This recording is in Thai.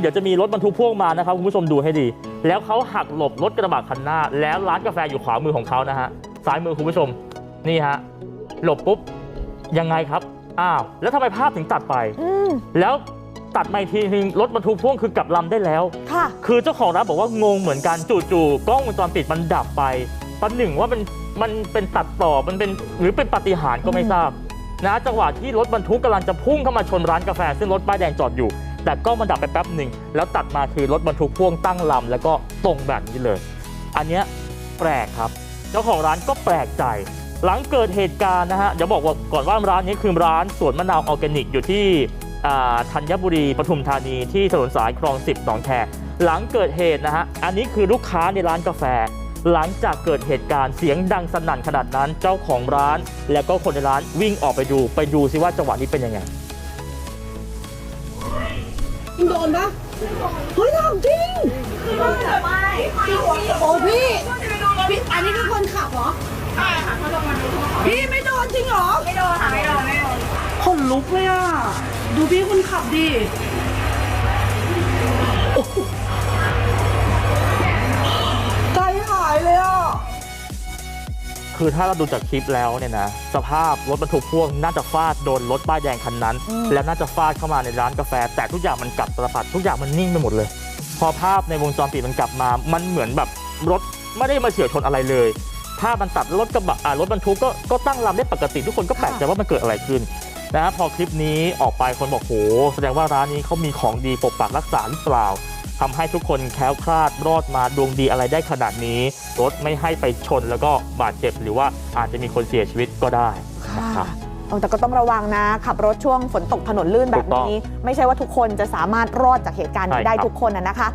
เดี๋ยวจะมีรถบรรทุกพ่วงมานะครับคุณผู้ชมดูให้ดี แล้วเขาหักหลบรถกระบะคันหน้า แล้วร้านกาแฟอยู่ขวามือของเขานะฮะซ้ายมือคุณผู้ชมนี่ฮะหลบปุ๊บยังไงครับอ้าวแล้วทำไมภาพถึงตัดไปอืมแล้วตัดมาอีกทีนึงรถบรรทุกพ่วงคือกลับลำได้แล้วค่ะคือเจ้าของร้านบอกว่างงเหมือนกันจู่ๆกล้องวงจรปิดมันดับไปประหนึ่งว่ามันมันเป็นตัดต่อมันเป็นหรือเป็นปาฏิหารย์ก็ไม่ทราบนะจังหวะที่รถบรรทุกกำลังจะพุ่งเข้ามาชนร้านกาแฟซึ่งรถป้ายแดงจอดอยู่ แต่กล้องมันดับไปแป๊บหนึ่งแล้วตัดมาคือรถบรรทุกพ่วงตั้งลำแล้วก็ตรงแบบนี้เลย อันเนี้ยแปลกครับ เจ้าของร้านก็แปลกใจ หลังเกิดเหตุการณ์นะฮะเดี๋ยวบอกว่าก่อนว่าร้านนี้คือร้านสวนมะนาวออร์แกนิกอยู่ที่อ่าธัญบุรีปทุมธานีที่ถนนสายคลองสิบหนองแคหลังเกิดเหตุนะฮะอันนี้คือลูกค้าในร้านกาแฟ หลังจากเกิดเหตุการณ์เสียงดังสนั่นขนาดนั้นเจ้าของร้าน แล้วก็คนในร้านวิ่งออกไปดูไปดูซิว่าจังหวะนี้เป็นยังไง โดนปะเฮ้ยถามจริงโอ้พี่พี่ อันนี้คือคนขับเหรอใช่ค่ะเขาลงมาดูพี่ไม่โดนจริงเหรอ ไม่โดนค่ะไม่โดนไม่โดนขนลุกเลยอะ ดูพี่คนขับดิ คือถ้าเราดูจากคลิปแล้วเนี่ยนะสภาพรถบรรทุกพ่วงน่าจะฟาดโดนรถป้ายแดงคันนั้นอืมแล้วน่าจะฟาดเข้ามาในร้านกาแฟ แต่ทุกอย่างมันกลับตลปัดทุกอย่างมันนิ่งไปหมดเลย พอภาพในวงจรปิดมันกลับมา มันเหมือนแบบรถไม่ได้มาเฉียวชนอะไรเลยภาพมันตัดรถกระบะอ่ารถบรรทุกก็ก็ตั้งลำได้ปกติทุกคนก็แปลกใจว่ามันเกิดอะไรขึ้นนะฮะพอคลิปนี้ออกไปคนบอกโหแสดงว่าร้านนี้เขามีของดีปกปักรักษาหรือเปล่า ทำให้ทุกคนแคล้วคลาดรอดมาดวงดีอะไรได้ขนาดนี้ รถไม่ให้ไปชนแล้วก็บาดเจ็บ หรือว่าอาจจะมีคนเสียชีวิตก็ได้นะครับเออแต่ก็ต้องระวังนะ ขับรถช่วงฝนตกถนนลื่นแบบถูกต้องนี้ ไม่ใช่ว่าทุกคนจะสามารถรอดจากเหตุการณ์นี้ใช่ได้ครับทุกคนนะนะคะ